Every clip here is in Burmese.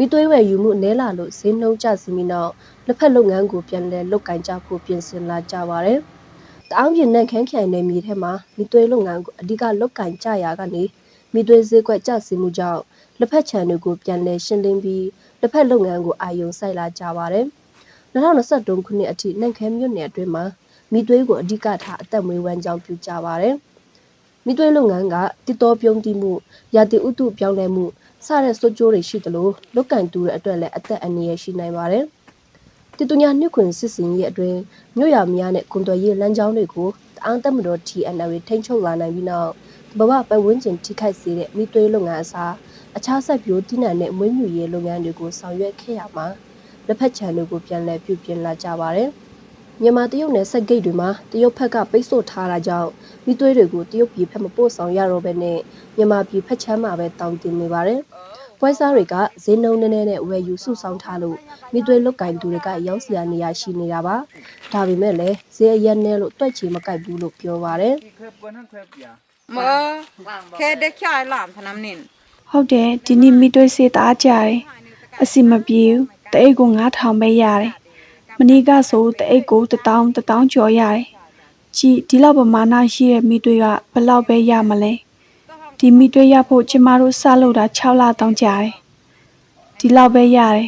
မိသွေးဝယ်ယူမှုနဲလာလို့ဈေးနှုန်းကျဆင်းပြီးနောက်လက်ဖက်လုပ်ငန်းကိုပြန်လည်လုပ်ကင်ကြဖို့ပြင်ဆင်လာကြပါတယ်။တအောင်းပြင်းနဲ့ခန်းခိုင်နယ်မြေထဲမှာမိသွေးလုပ်ငန်းကိုအဓိကလုပ်ကင်ကြရာကနေမိသွေးဈေးကွက်ကျဆင်းမှုကြောင့်လက်ဖက်ခြံတွေကိုပြန်လည်ရှင်းလင်းပြီးလက်ဖက်လုပ်ငန်းကိုအာရုံစိုက်လာကြပါတယ်။2023ခုနှစ်အထိနိုင်ခဲမြို့နယ်အတွင်းမှာမိသွေးကိုအဓိကထားအသက်မွေးဝမ်းကြောင်းပြုကြပါတယ်။ မိသွေးလုပ်ငန်းကတည်တော်ပြုံးတိမှုရာသီဥတုပြောင်းလဲမှုစတဲ့စွကြိုးတွေရှိသလိုလုတ်ကန်တူတဲ့အတွက်လည်းအသက်အန္တရာယ်ရှိနိုင်ပါတယ်။တီတူညာနှစ်ခွင်စစ်စင်ရဲ့အတွင်းမြို့ရများနဲ့ကွန်တော်ရေးလမ်းကြောင်းတွေကိုတအောင်းတက်မတော် TNL ထိန်းချုပ်လာနိုင်ပြီးနောက်ဘဝပတ်ဝန်းကျင်ထိခိုက်စေတဲ့မိသွေးလုပ်ငန်းအစားအခြားဆက်ပြိုးတည်နံတဲ့မွေးမြူရေးလုပ်ငန်းတွေကိုဆောင်ရွက်ခဲ့ရမှာလက်ဖက်ခြံတွေကိုပြန်လည်ပြုပြင်လာကြပါတယ်။ မြန်မာတရုတ်နယ်စပ်ဂိတ်တွေမှာတရုတ်ဘက်ကပိတ်ဆို့ထားတာကြောင့်မိသွေးတွေကိုတရုတ်ပြည်ဘက်မပို့ဆောင်ရတော့ဘဲနဲ့မြန်မာပြည်ဖက်ချမ်းမှာပဲတောင်းတင်နေပါတယ်။ပွဲစားတွေကဈေးနှုန်းနည်းနည်းနဲ့ဝယ်ယူစုဆောင်းထားလို့မိသွေးလုတ်ကင်သူတွေကရောက်စရာနေရာရှိနေတာပါ။ဒါပေမဲ့လည်းဈေးအရက်နဲ့လို့တွက်ချေမကိုက်ဘူးလို့ပြောပါတယ်။မခဲတဲ့ချာလာမနမ်နင်းဟုတ်တယ်ဒီနေ့မိသွေးစေးသားကြတယ်အစီမပြေဘူးတအိတ်ကို9000ပဲရတယ် မနေ့ကဆိုတအိတ်ကိုတထောင်တထောင်ကျော်ရတယ်ကြည်ဒီလောက်ပမာဏရှိတဲ့မိတွေ့ကဘလောက်ပဲရမလဲဒီမိတွေ့ရဖို့ကျမတို့စလုပ်တာ6လတောင်ကြာတယ်ဒီလောက်ပဲရတယ်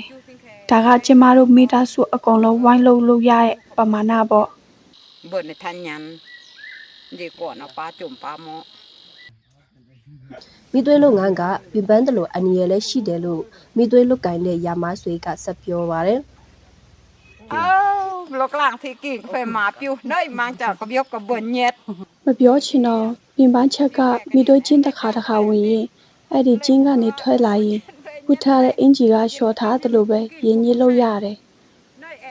ဒါကကျမတို့မိသားစုအကုန်လုံးဝိုင်းလုပ်လို့ရတဲ့ပမာဏပေါ့ဘုန်းထန်ညံဒီကောနပါကျုံပါမောမိသွေးလုပ်ငန်းကပြပန်းတယ်လို့အန္တရာယ်လည်းရှိတယ်လို့မိသွေးလုတ်ကင်တဲ့ရာမဆွေကဆက်ပြောပါတယ်။ เอ้าลกลางที่กิ่งไฟมาปิวเนยมาจากกระเบียบกระเบินเย็ด မပြောချင်တော့ပြင်ပန်းချက်ကမိတို့ချင်းတစ်ခါတစ်ခါဝင်ရင်အဲ့ဒီချင်းကနေထွက်လာရင်ဝတ်ထားတဲ့အင်ဂျီကလျှော်ထားတယ်လို့ပဲရင်းကြီးလို့ရတယ်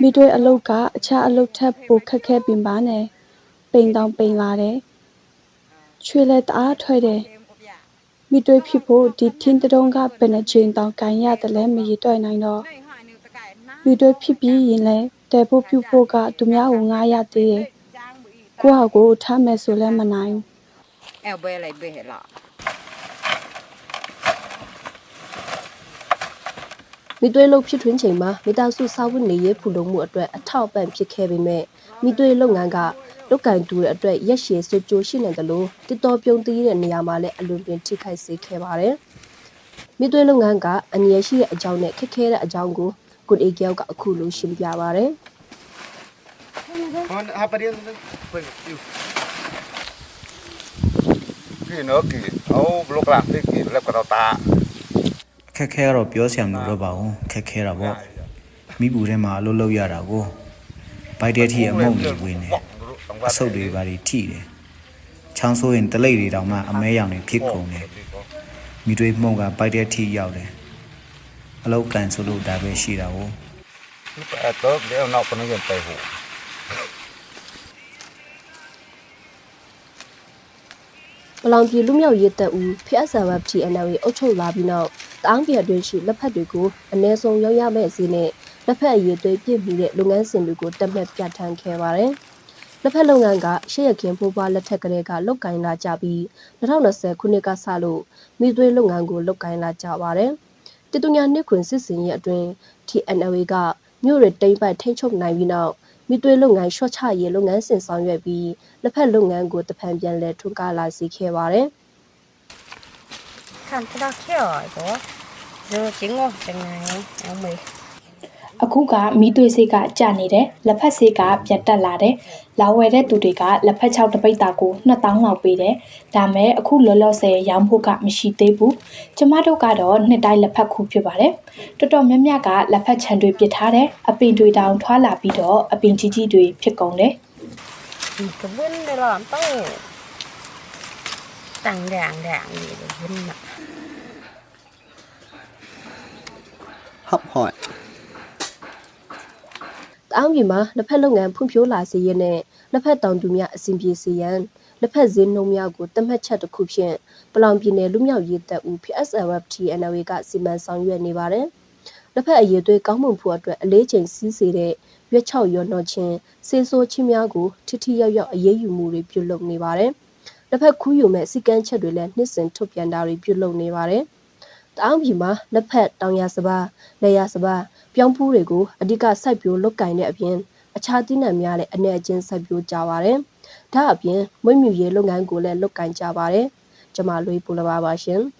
မိတို့အလုတ်ကအခြားအလုတ်ထက်ပိုခက်ခဲပင်ပန်းနဲ့ပိန်တောင်ပိန်လာတယ်ချွေလက်တအားထွက်တယ်မိတို့ဖြစ်ဖို့ဒီထင်းတုံးကဘယ်နှချိန်တောင်ကန်ရတယ်လဲမရတွေ့နိုင်တော့ ခွေတွဲဖြစ်ပြီးရင်လည်းတဲဖို့ပြုဖို့ကသူများကိုငားရသေးတယ်။ကိုယ့်ဟာကိုယ်ထားမယ်ဆိုလည်းမနိုင်ဘူး။အဲဘယ်လိုက်ဘယ်လားမိသွေးလုပ်ဖြစ်ထွန်းချိန်မှာမိသားစုစာဝတ်နေရေးဖူလုံမှုအတွက်အထောက်ပံ့ဖြစ်ခဲ့ပေမဲ့မိသွေးလုပ်ငန်းကလုတ်ကင်တူတဲ့အတွက်ရက်ရှည်ဆွကြိုးရှိနေတယ်လို့တစ်တော်ပြုံးသေးတဲ့နေရာမှာလည်းအလွန်ပင်ထိခိုက်စေခဲ့ပါတယ်။မိသွေးလုပ်ငန်းကအနည်းရှိတဲ့အကြောင်းနဲ့ခက်ခဲတဲ့အကြောင်းကို ကုအေကျောက်ကအခုလိုရှင်းပြပါတယ်ဟောဟာပရီယန်ပြန်ယူကိနော်ကိအော်ဘလော့ကလာဖိကိလက်ကတော့တာခက်ခဲကတော့ပြောစရာမလိုတော့ပါဘူးခက်ခဲတာပေါ့မိဘူးထဲမှာအလုပ်လုပ်ရတာကိုဘိုက်တဲ့ထီအမုံတွေဝင်နေအဆုတ်တွေပါတွေထိတယ်ချောင်းဆိုးရင်တလိပ်တွေတောင်မှအမဲရောင်တွေဖြစ်ကုန်တယ်မိတွေမှုံကဘိုက်တဲ့ထီရောက်တယ် အလောက်ကန်ဆိုလို့ဒါပဲရှိတာကိုအတော့လေနောက်ကနေပြန်တိုက်ဖို့ပလောင်ပြည်လူမျိုးရေးတပ်ဦးဖျက်ဆာဝက်တီအနာဝေအုပ်ချုပ်လာပြီးနောက်တောင်းပြအတွင်းရှိလက်ဖက်တွေကိုအ ਨੇ ဆုံးရောင်းရမဲ့ဈေးနဲ့လက်ဖက်အရေးသွေးပြည့်ပြီးတဲ့လုပ်ငန်းစဉ်တွေကိုတက်မှတ်ပြဋ္ဌာန်းခဲ့ပါတယ်။လက်ဖက်လုပ်ငန်းကရှေ့ရခင်ဖိုးပွားလက်ထက်ကလေးကလုတ်ကင်လာကြပြီး2020ခုနှစ်ကစလို့မိသွေးလုပ်ငန်းကိုလုတ်ကင်လာကြပါတယ်။ တတူညာနှစ်ခွင်စစ်စင်ရဲ့အတွင်း TNLA ကမြို့ရတိမ့်ပတ်ထိ ချုပ်နိုင်ပြီးနောက်မိသွေးလုပ်ငန်းရှော့ချရေးလုပ်ငန်းစဉ်ဆောင်ရွက်ပြီးလက်ဖက်လုပ်ငန်းကိုတဖန်ပြန်လည်ထွန်းကားလာစေခဲ့ပါတယ်။ခံတရခဲ့ရတော့ဇိုချင်းကိုတင်နိုင်အောင်မေး အခုကမီးသွေးစိတ်ကကျနေတယ်လက်ဖက်စိတ်ကပြတ်တက်လာတယ်လာဝယ်တဲ့သူတွေကလက်ဖက်6တပိတ်တာကို2000လောက်ပေးတယ်ဒါမဲ့အခုလောလောဆယ်ရောင်းဖို့ကမရှိသေးဘူးကျမတို့ကတော့နှစ်တိုင်းလက်ဖက်ခုဖြစ်ပါတယ်တော်တော်များများကလက်ဖက်ခြံတွေပစ်ထားတယ်အပင်တွေတောင်ထွာလာပြီးတော့အပင်ကြီးကြီးတွေဖြစ်ကုန်တယ်ဒီကဝင်းနေလားတောင်းတန်ရန်ရန်ဒီလိုရင်းမှာဟပ်ဟော့ တအောင်းပြည်မှာလက်ဖက်လုပ်ငန်းဖွံ့ဖြိုးလာစေရတဲ့လက်ဖက်တောင်သူများအစဉ်ပြေစေရန်လက်ဖက်ဈေးနှုန်းများကိုတတ်မှတ်ချက်တစ်ခုဖြင့်ပလောင်ပြည်နယ်လူမျိုးရေးတပ်ဦး PSLF TNL ကစီမံဆောင်ရွက်နေပါတယ်။လက်ဖက်အရေးသွေးကောင်းမွန်ဖို့အတွက်အလေးချိန်စီးစေတဲ့ရွက်ချောက်ရောနှောချင်းစေဆိုးချင်းများကိုထိထိရောက်ရောက်အရေးယူမှုတွေပြုလုပ်နေပါတယ်။လက်ဖက်ခူးယူမဲ့စီကန်းချက်တွေလည်းနှစ်စဉ်ထုတ်ပြန်တာတွေပြုလုပ်နေပါတယ်။ တတအောင်းပြည်မှာလက်ဖက်တောင်ရစပါလေရစပါပြောင်းဖူးတွေကိုအဓိကစိုက်ပျိုးလုပ်ကင်တဲ့အပြင်အခြားသီးနှံများလည်းအနေအချင်းစိုက်ပျိုးကြပါတယ်။ဒါအပြင်မွေးမြူရေးလုပ်ငန်းကိုလည်းလုပ်ကင်ကြပါတယ်။ကျွန်မလွေးပူလပါပါရှင်။